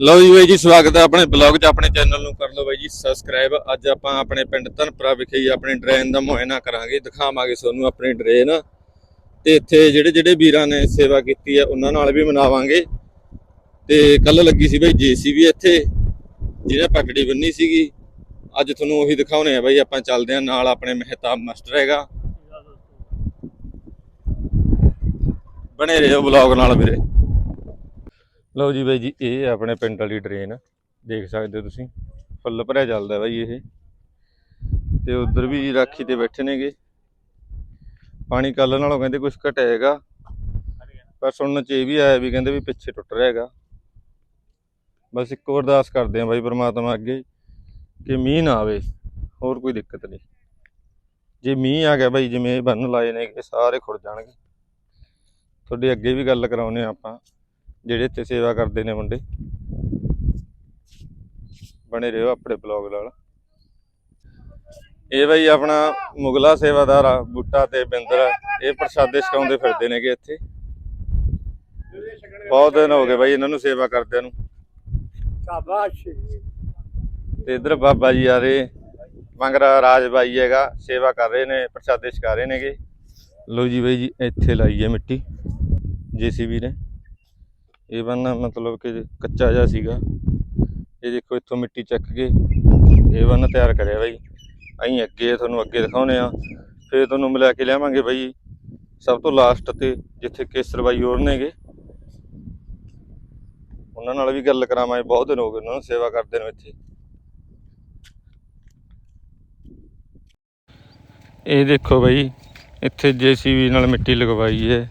ਲਓ ਜੀ ਬਾਈ ਜੀ, ਸਵਾਗਤ ਹੈ ਆਪਣੇ ਬਲੌਗ 'ਚ, ਆਪਣੇ ਚੈਨਲ ਨੂੰ ਕਰ ਲਓ ਬਾਈ ਜੀ ਸਬਸਕ੍ਰਾਈਬ ਅੱਜ ਆਪਾਂ ਆਪਣੇ ਪਿੰਡ ਧਨਪੁਰਾ ਵਿਖੇ ਹੀ ਆਪਣੀ ਡਰੇਨ ਦਾ ਮੁਆਇਨਾ ਕਰਾਂਗੇ, ਦਿਖਾਵਾਂਗੇ ਤੁਹਾਨੂੰ ਆਪਣੀ ਡਰੇਨ। ਤੇ ਇੱਥੇ ਜਿਹੜੇ ਜਿਹੜੇ ਵੀਰਾਂ ਨੇ ਸੇਵਾ ਕੀਤੀ ਹੈ, ਉਹਨਾਂ ਨਾਲ ਵੀ ਮਨਾਵਾਂਗੇ। ਤੇ ਕੱਲ ਲੱਗੀ ਸੀ ਬਾਈ ਜੀਸੀਬੀ ਇੱਥੇ, ਜਿਹਨੇ ਪਟੜੀ ਬੰਨੀ ਸੀਗੀ। ਅੱਜ ਤੁਹਾਨੂੰ ਉਹੀ ਦਿਖਾਉਣੇ ਆ ਬਾਈ, ਆਪਾਂ ਚੱਲਦੇ ਆ ਨਾਲ ਆਪਣੇ ਮਹਿਤਾਬ ਮਾਸਟਰ ਹੈਗਾ। ਬਣੇ ਰਹੋ ਬਲੌਗ ਨਾਲ ਵੀਰੇ। ਲਓ ਜੀ ਬਾਈ ਜੀ, ਇਹ ਹੈ ਆਪਣੇ ਪਿੰਡ ਵਾਲੀ ਡਰੇਨ, ਦੇਖ ਸਕਦੇ ਹੋ ਤੁਸੀਂ। ਫੁੱਲ ਭਰਿਆ ਚੱਲਦਾ ਬਾਈ ਇਹ। ਤੇ ਉਧਰ ਵੀ ਰਾਖੀ ਤੇ ਬੈਠੇ ਨੇਗੇ। ਪਾਣੀ ਕੱਲ ਨਾਲੋਂ ਕਹਿੰਦੇ ਕੁਝ ਘਟਿਆ ਪਰ ਸੁਣਨ ਚ ਇਹ ਵੀ ਆਇਆ ਵੀ ਕਹਿੰਦੇ ਵੀ ਪਿੱਛੇ ਟੁੱਟ ਰਿਹਾ ਹੈਗਾ। ਬਸ ਇੱਕੋ ਅਰਦਾਸ ਕਰਦੇ ਆਂ ਬਾਈ ਪ੍ਰਮਾਤਮਾ ਅੱਗੇ ਕਿ ਮੀਂਹ ਨਾ ਆਵੇ। ਹੋਰ ਕੋਈ ਦਿੱਕਤ ਨਹੀਂ। ਜੇ ਮੀਂਹ ਆ ਗਿਆ ਬਾਈ, ਜਿਵੇਂ ਬੰਨ ਲਾਏ ਨੇ ਸਾਰੇ ਖੁਰ ਜਾਣਗੇ। ਤੁਹਾਡੇ ਅੱਗੇ ਵੀ ਗੱਲ ਕਰਾਉਨੇ ਆ ਆਪਾਂ। ਜਿਹੜੇ ਇੱਥੇ ਸੇਵਾ ਕਰਦੇ ਨੇ ਮੁੰਡੇ। ਬਣੇ ਰਹੋ ਆਪਣੇ ਬਲੌਗ ਨਾਲ। ਇਹ ਬਈ ਆਪਣਾ ਮੁਗਲਾ ਸੇਵਾਦਾਰ ਆ ਬੂਟਾ ਤੇ ਬਿੰਦਰ ਇਹ ਪ੍ਰਸ਼ਾਦੇ ਛਕਾਉਂਦੇ ਫਿਰਦੇ ਨੇਗੇ ਇੱਥੇ। ਬਹੁਤ ਦਿਨ ਹੋ ਗਏ ਬਾਈ ਇਹਨਾਂ ਨੂੰ ਸੇਵਾ ਕਰਦਿਆਂ ਨੂੰ। ਸ਼ਾਬਾਸ਼। ਤੇ ਇਧਰ ਬਾਬਾ ਜੀ ਆ ਰਹੇ। ਮੰਗਰਾ ਰਾਜ ਬਾਈ ਹੈਗਾ ਸੇਵਾ ਕਰ ਰਹੇ ਨੇ ਪ੍ਰਸ਼ਾਦੇ ਛਕਾ ਰਹੇ ਨੇਗੇ। ਲੋ ਜੀ ਬਾਈ ਜੀ ਇੱਥੇ ਲਾਈ ਹੈ ਮਿੱਟੀ। ਜੀਸੀਬੀ ਨੇ। ਇਹ ਬੰਨਾ ਮਤਲਬ ਕਿ ਕੱਚਾ ਜਿਹਾ ਸੀਗਾ। ਇਹ ਦੇਖੋ ਇੱਥੋਂ ਮਿੱਟੀ ਚੱਕ ਕੇ ਇਹ ਬੰਨ ਤਿਆਰ ਕਰਿਆ ਬਾਈ। ਅਸੀਂ ਅੱਗੇ ਤੁਹਾਨੂੰ ਅੱਗੇ ਦਿਖਾਉਨੇ ਆ। ਫਿਰ ਤੁਹਾਨੂੰ ਮਿਲਾ ਕੇ ਲਿਆਵਾਂਗੇ ਬਾਈ। ਸਭ ਤੋਂ ਲਾਸਟ ਤੇ ਜਿੱਥੇ ਕੇਸਰ ਬਾਈ ਹੋਰ ਨੇਗੇ। ਉਹਨਾਂ ਨਾਲ ਵੀ ਗੱਲ ਕਰਾਵਾਂਗੇ, ਬਹੁਤ ਦਿਨ ਹੋ ਗਏ ਉਹਨਾਂ ਨੂੰ ਸੇਵਾ ਕਰਦੇ ਨੂੰ ਇੱਥੇ। ਇਹ ਦੇਖੋ ਬਾਈ, ਇੱਥੇ ਜੀਸੀਬੀ ਨਾਲ ਮਿੱਟੀ ਲਗਵਾਈ ਹੈ।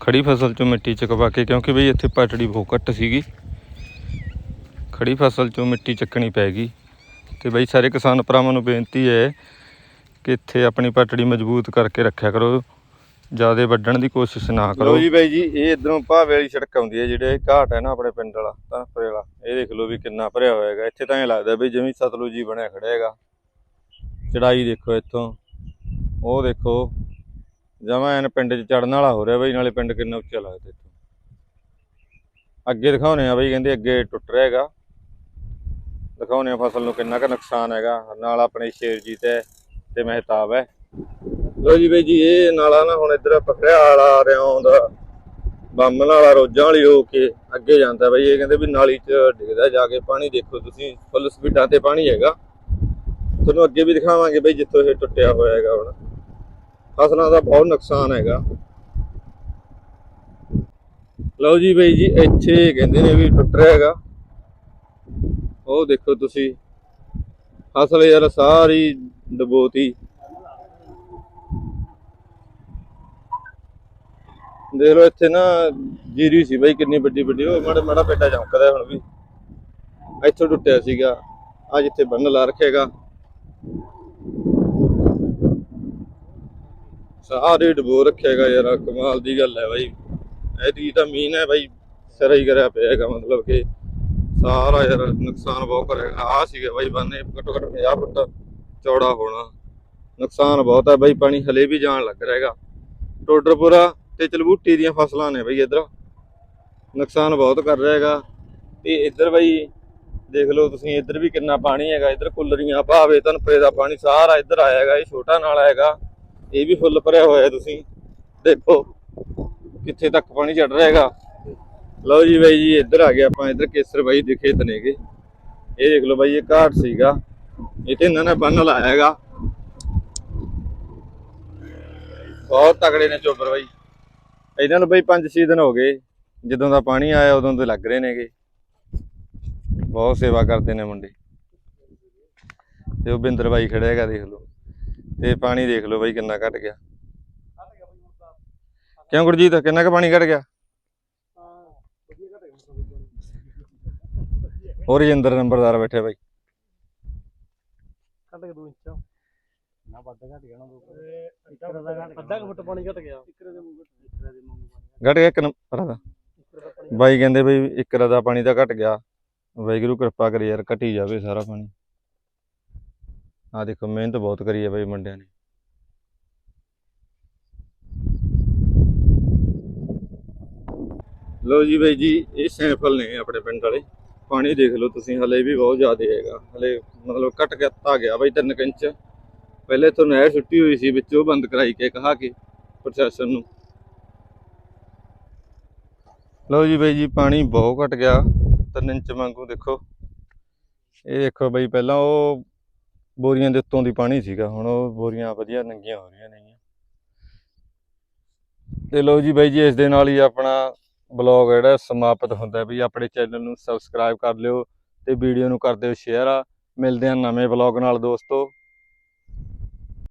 ਖੜੀ ਫਸਲ ਚੋਂ ਮਿੱਟੀ ਚਕਵਾ ਕੇ, ਕਿਉਂਕਿ ਬਈ ਇੱਥੇ ਪਟੜੀ ਬਹੁਤ ਘੱਟ ਸੀਗੀ। ਖੜੀ ਫਸਲ ਚੋਂ ਮਿੱਟੀ ਚੱਕਣੀ ਪੈ ਗਈ। ਤੇ ਬਈ ਸਾਰੇ ਕਿਸਾਨ ਭਰਾਵਾਂ ਨੂੰ ਬੇਨਤੀ ਹੈ ਕਿ ਇੱਥੇ ਆਪਣੀ ਪਟੜੀ ਮਜ਼ਬੂਤ ਕਰਕੇ ਰੱਖਿਆ ਕਰੋ। ਜ਼ਿਆਦਾ ਵੱਢਣ ਦੀ ਕੋਸ਼ਿਸ਼ ਨਾ ਕਰੋ। ਜੀ ਬਾਈ ਜੀ, ਇਹ ਇਧਰੋਂ ਭਾਵੇ ਵਾਲੀ ਸੜਕ ਆਉਂਦੀ ਹੈ, ਜਿਹੜੇ ਘਾਟ ਹੈ ਨਾ ਆਪਣੇ ਪਿੰਡ ਵਾਲਾ ਧਨਪੁਰੇ ਵਾਲਾ। ਇਹ ਦੇਖ ਲਓ ਵੀ ਕਿੰਨਾ ਭਰਿਆ ਹੋਇਆ ਹੈਗਾ। ਇੱਥੇ ਤਾਂ ਇਹ ਲੱਗਦਾ ਵੀ ਜਿਵੇਂ ਸਤਲੁਜ ਜੀ ਬਣਿਆ ਖੜਿਆ ਹੈਗਾ। ਚੜਾਈ ਦੇਖੋ ਇੱਥੋਂ। ਉਹ ਦੇਖੋ ਜਮਾ ਐਨ ਪਿੰਡ 'ਚ ਚੜਨ ਵਾਲਾ ਹੋ ਰਿਹਾ ਬਈ, ਨਾਲੇ ਪਿੰਡ ਕਿੰਨਾ ਉੱਚਾ ਲੱਗਦਾ ਇੱਥੋਂ। ਅੱਗੇ ਦਿਖਾਉਨੇ ਆ ਬਈ, ਕਹਿੰਦੇ ਅੱਗੇ ਟੁੱਟ ਰਿਹਾ ਹੈਗਾ। ਦਿਖਾਉਨੇ ਆ ਫਸਲ ਨੂੰ ਕਿੰਨਾ ਕੁ ਨੁਕਸਾਨ ਹੈਗਾ। ਨਾਲ ਆਪਣੇ ਸ਼ੇਰਜੀਤ ਹੈ ਤੇ ਮਹਿਤਾਬ ਹੈ। ਲੋ ਜੀ ਬਈ ਜੀ, ਇਹ ਨਾਲਾ ਨਾ ਹੁਣ ਇੱਧਰ ਪਖੜਿਆ ਵਾਲਾ ਰਿਹਾ ਦਾ ਬੰਮਨ ਵਾਲਾ ਰੋਜਾਂ ਵਾਲੀ ਹੋ ਕੇ ਅੱਗੇ ਜਾਂਦਾ ਬਈ, ਇਹ ਕਹਿੰਦੇ ਵੀ ਨਾਲੀ 'ਚ ਡਿੱਗਦਾ ਜਾ ਕੇ ਪਾਣੀ ਦੇਖੋ ਤੁਸੀਂ, ਫੁੱਲ ਸਪੀਡਾਂ ਤੇ ਪਾਣੀ ਹੈਗਾ। ਤੁਹਾਨੂੰ ਅੱਗੇ ਵੀ ਦਿਖਾਵਾਂਗੇ ਬਈ, ਜਿੱਥੋਂ ਇਹ ਟੁੱਟਿਆ ਹੋਇਆ ਹੈਗਾ ਹੁਣ। ਫਸਲਾਂ ਦਾ ਬਹੁਤ ਨੁਕਸਾਨ ਹੈਗਾ। ਲਓ ਜੀ ਬਈ ਜੀ, ਇੱਥੇ ਕਹਿੰਦੇ ਨੇ ਵੀ ਟੁੱਟ ਰਿਹਾ ਹੈਗਾ। ਉਹ ਦੇਖੋ ਤੁਸੀਂ, ਫਸਲ ਯਾਰ ਸਾਰੀ ਡਬੋਤੀ। ਦੇਖ ਲਓ ਇੱਥੇ ਨਾ ਜੀਰੀ ਸੀ ਬਈ, ਕਿੰਨੀ ਵੱਡੀ ਵੱਡੀ, ਉਹ ਮਾੜਾ ਮਾੜਾ ਪੇਟਾ ਚਮਕਦਾ ਹੁਣ ਵੀ। ਇੱਥੋਂ ਟੁੱਟਿਆ ਸੀਗਾ, ਅੱਜ ਇੱਥੇ ਬੰਨ ਲਾ ਰੱਖੇਗਾ ਸਾਰੇ ਡਬੋ ਰੱਖੇਗਾ ਯਾਰ ਕਮਾਲ ਦੀ ਗੱਲ ਹੈ ਬਾਈ। ਐਤਕੀ ਤਾਂ ਮੀਨ ਹੈ ਬਾਈ, ਸਿਰ ਹੀ ਕਰਿਆ ਪਿਆ ਹੈਗਾ ਮਤਲਬ ਕਿ ਸਾਰਾ ਯਾਰ ਨੁਕਸਾਨ ਬਹੁਤ ਕਰੇਗਾ ਆ ਸੀਗਾ ਬਾਈ ਬੰਨੇ, ਘੱਟੋ ਘੱਟ 50 ਫੁੱਟ ਚੌੜਾ ਹੋਣਾ। ਨੁਕਸਾਨ ਬਹੁਤ ਹੈ ਬਾਈ, ਪਾਣੀ ਹਲੇ ਵੀ ਜਾਣ ਲੱਗ ਰਿਹਾ ਟੋਡਰਪੁਰਾ ਤੇ ਚਲਬੂਟੀ ਦੀਆਂ ਫਸਲਾਂ ਨੇ ਬਾਈ ਇਧਰ। ਨੁਕਸਾਨ ਬਹੁਤ ਕਰ ਰਿਹਾ ਹੈਗਾ। ਤੇ ਇੱਧਰ ਬਾਈ, ਦੇਖ ਲਓ ਤੁਸੀਂ, ਇੱਧਰ ਵੀ ਕਿੰਨਾ ਪਾਣੀ ਹੈਗਾ। ਇੱਧਰ ਕੁੱਲਰੀਆਂ ਭਾਵੇ ਤਨਪਰੇ ਦਾ ਪਾਣੀ ਸਾਰਾ ਇੱਧਰ ਆਇਆ ਹੈਗਾ, ਇਹ ਛੋਟਾ ਨਾਲਾ ਹੈਗਾ। ਇਹ ਵੀ ਫੁੱਲ ਭਰਿਆ ਹੋਇਆ ਤੁਸੀਂ। ਦੇਖੋ, ਕਿੱਥੇ ਤੱਕ ਪਾਣੀ ਚੜ ਰਿਹਾ ਹੈਗਾ। ਲਓ ਜੀ ਬਾਈ ਜੀ, ਇੱਧਰ ਆ ਗਏ ਆਪਾਂ, ਇੱਧਰ ਕੇਸਰ ਬਾਈ ਦੇ ਖੇਤ ਨੇਗੇ ਇਹ ਦੇਖ ਲਓ ਬਾਈ, ਇਹ ਘਾਟ ਸੀਗਾ। ਇਹ ਤੇ ਇਹਨਾਂ ਨੇ ਬੰਨ ਲਾਇਆ ਹੈਗਾ। ਬਹੁਤ ਤਗੜੇ ਨੇ ਚੋਬਰ ਬਾਈ। ਇਹਨਾਂ ਨੂੰ ਬਾਈ 5-6 ਦਿਨ ਹੋ ਗਏ, ਜਦੋਂ ਦਾ ਪਾਣੀ ਆਇਆ, ਉਦੋਂ ਦੇ ਲੱਗ ਰਹੇ ਨੇਗੇ ਬਹੁਤ ਸੇਵਾ ਕਰਦੇ ਨੇ ਮੁੰਡੇ। ਤੇ ਉਹ ਬਿੰਦਰ ਬਾਈ ਖੜਿਆ ਹੈਗਾ, ਦੇਖ ਲਓ। ਤੇ ਪਾਣੀ ਦੇਖ ਲਓ ਬਾਈ ਕਿੰਨਾ ਘਟ ਗਿਆ। ਕਿਉਂ ਗੁਰਜੀਤ ਕਿੰਨਾ ਕੁ ਪਾਣੀ ਘਟ ਗਿਆ? ਹੋਰ ਜਿੰਦਰ ਨੰਬਰਦਾਰ ਬੈਠੇ ਬਾਈ। 2 ਇੰਚ। ਨਾ ਵੱਧ ਘਟ ਗਿਆ ਨਾ ਅੱਧਾ ਕੁ ਫੁੱਟ ਪਾਣੀ ਘਟ ਗਿਆ। ਇੱਕਰੇ ਦੇ ਮੂੰਹ ਇੱਕਰੇ ਦੇ ਮੂੰਹ ਘਟ ਗਿਆ। ਇੱਕ ਨੰਬਰ ਦਾ ਬਾਈ ਕਹਿੰਦੇ ਬਈ ਇੱਕ ਦਾ ਪਾਣੀ ਤਾਂ ਘਟ ਗਿਆ। ਵਾਹਿਗੁਰੂ ਕਿਰਪਾ ਕਰੇ ਯਾਰ ਘਟੀ ਜਾਵੇ ਸਾਰਾ ਪਾਣੀ। ਆ ਦੇਖੋ, ਮਿਹਨਤ ਬਹੁਤ ਕਰੀ ਹੈ ਬਾਈ ਮੁੰਡਿਆਂ ਨੇ। ਲਓ ਜੀ ਬਾਈ ਜੀ, ਇਹ ਸੈਂਪਲ ਨੇ ਆਪਣੇ ਪਿੰਡ ਵਾਲੇ। ਪਾਣੀ ਦੇਖ ਲਓ ਤੁਸੀਂ, ਹਲੇ ਵੀ ਬਹੁਤ ਜ਼ਿਆਦਾ ਹੈਗਾ। ਹਲੇ ਮਤਲਬ ਘਟ ਕੇ ਆ ਗਿਆ ਬਾਈ 3 ਇੰਚ। ਪਹਿਲੇ ਤੋਂ ਨਹਿਰ ਛੁੱਟੀ ਹੋਈ ਸੀ, ਵਿੱਚ ਉਹ ਬੰਦ ਕਰਾਈ ਕੇ ਕਹਾ ਕੇ ਪ੍ਰਸ਼ਾਸਨ ਨੂੰ। ਲਓ ਜੀ ਬਾਈ ਜੀ, ਪਾਣੀ ਬਹੁਤ ਘਟ ਗਿਆ। 3 ਇੰਚ ਵਾਂਗੂ ਦੇਖੋ। ਇਹ ਦੇਖੋ ਬਾਈ, ਪਹਿਲਾਂ ਉਹ ਬੋਰੀਆਂ ਦੇ ਉੱਤੋਂ ਦੀ ਪਾਣੀ ਸੀਗਾ, ਹੁਣ ਉਹ ਬੋਰੀਆਂ ਵਧੀਆ ਨੰਗੀਆਂ ਹੋ ਰਹੀਆਂ ਨੇ ਤੇ ਲਓ ਜੀ ਬਾਈ ਜੀ, ਇਸ ਦੇ ਨਾਲ ਹੀ ਆਪਣਾ ਬਲੌਗ ਜਿਹੜਾ ਸਮਾਪਤ ਹੁੰਦਾ ਵੀ ਆਪਣੇ ਚੈਨਲ ਨੂੰ ਸਬਸਕ੍ਰਾਈਬ ਕਰ ਲਿਓ ਤੇ ਵੀਡੀਓ ਨੂੰ ਕਰ ਦਿਓ ਸ਼ੇਅਰ ਮਿਲਦੇ ਹਾਂ ਨਵੇਂ ਬਲੌਗ ਨਾਲ ਦੋਸਤੋ।